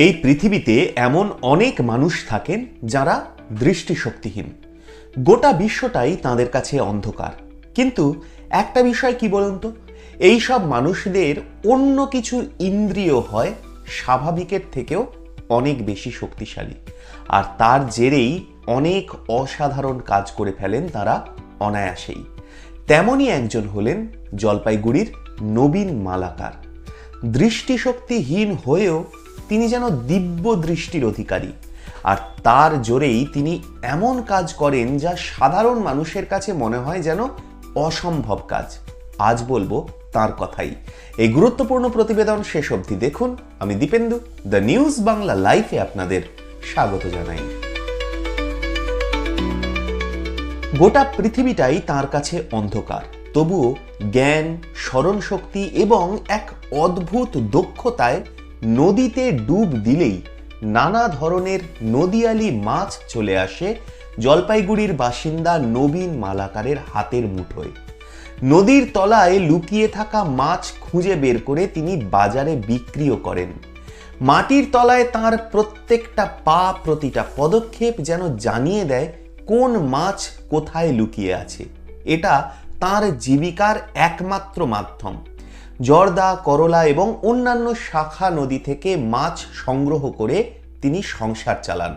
এই পৃথিবীতে এমন অনেক মানুষ থাকেন যারা দৃষ্টিশক্তিহীন। গোটা বিশ্বটাই তাদের কাছে অন্ধকার। কিন্তু একটা বিষয় কি বলুন তো? এই সব মানুষদের অন্য কিছু ইন্দ্রিয় হয় স্বাভাবিকের থেকেও অনেক বেশি শক্তিশালী। আর তার জেরেই অনেক অসাধারণ কাজ করে ফেলেন তারা অনায়াসেই। তেমনই একজন হলেন জলপাইগুড়ির নবীন মালাকার। দৃষ্টিশক্তিহীন হয়েও তিনি যেন দিব্য দৃষ্টির অধিকারী, আর তার জোরেই তিনি এমন কাজ করেন যা সাধারণ মানুষের কাছে মনে হয় যেন অসম্ভব কাজ। আজ বলব তার কথাই। এই গুরুত্বপূর্ণ প্রতিবেদন শেষ অবধি দেখুন। আমি দীপেন্দু, দ্য নিউজ বাংলা লাইফে আপনাদের স্বাগত জানাই। গোটা পৃথিবীটাই তার কাছে অন্ধকার। তবুও জ্ঞান, স্মরণশক্তি এবং এক অদ্ভুত দক্ষতায় নদীতে ডুব দিলেই নানা ধরনের নদিয়ালি মাছ চলে আসে জলপাইগুড়ির বাসিন্দা নবীন মালাকারের হাতের মুঠোয়। নদীর তলায় লুকিয়ে থাকা মাছ খুঁজে বের করে তিনি বাজারে বিক্রিও করেন। মাটির তলায় তার প্রত্যেকটা পা প্রতিটা পদক্ষেপ যেন জানিয়ে দেয় কোন মাছ কোথায় লুকিয়ে আছে। এটা তার জীবিকার একমাত্র মাধ্যম। জর্দা, করলা এবং অন্যান্য শাখা নদী থেকে মাছ সংগ্রহ করে তিনি সংসার চালান।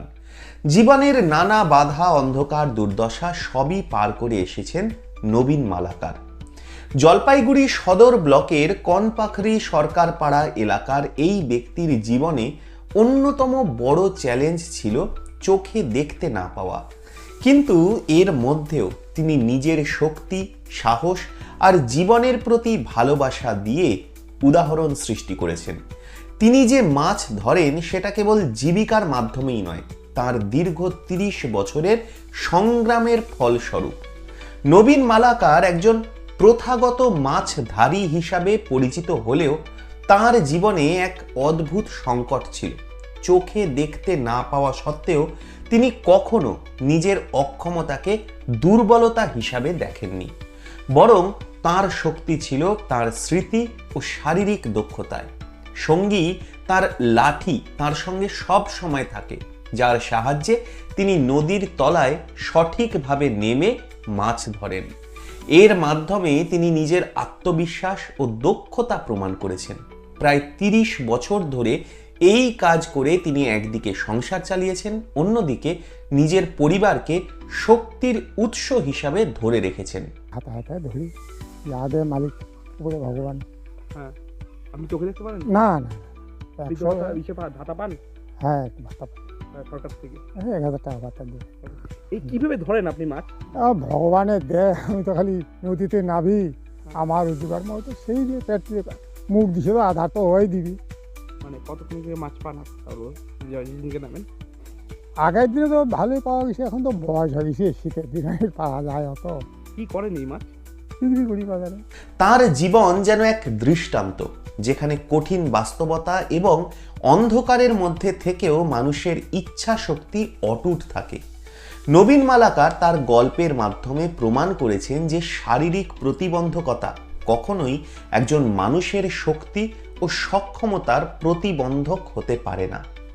জীবনের নানা বাধা, অন্ধকার, দুর্দশা সবই পার করে এসেছেন নবীন মালাকার। জলপাইগুড়ি সদর ব্লকের কনপাখরি সরকারপাড়া এলাকার এই ব্যক্তির জীবনে অন্যতম বড় চ্যালেঞ্জ ছিল চোখে দেখতে না পাওয়া। কিন্তু এর মধ্যেও তিনি নিজের শক্তি, সাহস আর জীবনের প্রতি ভালোবাসা দিয়ে উদাহরণ সৃষ্টি করেছেন। তিনি যে মাছ ধরেন, সেটা কেবল জীবিকার মাধ্যমেই নয়, তার দীর্ঘ তিরিশ বছরের সংগ্রামের ফলস্বরূপ। নবীন মালাকার একজন প্রথাগত মাছধারী হিসাবে পরিচিত হলেও তার জীবনে এক অদ্ভুত সংকট ছিল। চোখে দেখতে না পাওয়া সত্ত্বেও তিনি কখনো নিজের অক্ষমতাকে দুর্বলতা হিসাবে দেখেননি। বরং তার শক্তি ছিল তার স্মৃতি ও শারীরিক দক্ষতায়। সঙ্গী তার লাঠি তার সঙ্গে সব সময় থাকে, যার সাহায্যে তিনি নদীর তলায় সঠিকভাবে নেমে মাছ ধরেন। এর মাধ্যমে তিনি নিজের আত্মবিশ্বাস ও দক্ষতা প্রমাণ করেছেন। প্রায় তিরিশ বছর ধরে এই কাজ করে তিনি একদিকে সংসার চালিয়েছেন, অন্যদিকে নিজের পরিবারকে শক্তির উৎস হিসাবে ধরে রেখেছেন। হাতে হাতে ধরি মালিক উপরে ভগবান। হ্যাঁ। আপনি চোখে দেখতে পারেন? না না একশো ইসে পা- ভাতা পান? হ্যাঁ ভাতা আহ, সরকার থেকে। এক হাজার টাকা ভাতা দিয়ে। এই কীভাবে ধরেন আপনি মাছ? ভগবানের দে আমি তো খালি নদীতে নাবি আমার রোজগার মতো সেই দিয়ে পেট দিয়ে মুখ দিছে তো আধার তো হয়ে দিবি। মানে কতক্ষণ করে মাছ পান আপনি? তাও রোজ যেদিনকে নামেন। আগের দিনে তো ভালোই পাওয়া গেছে এখন তো বয়স হয়ে গেছে শীতের দিনে পাওয়া যায় অত। কি করেন এই মাছ? তার জীবন যেন এক দৃষ্টান্ত, যেখানে কঠিন বাস্তবতা এবং অন্ধকারের মধ্যে থেকেও মানুষের ইচ্ছা শক্তি অটুট থাকে। নবীন মালাকার তার গল্পের মাধ্যমে প্রমাণ করেছেন যে শারীরিক প্রতিবন্ধকতা কখনোই একজন মানুষের শক্তি ও সক্ষমতার প্রতিবন্ধক হতে পারে না।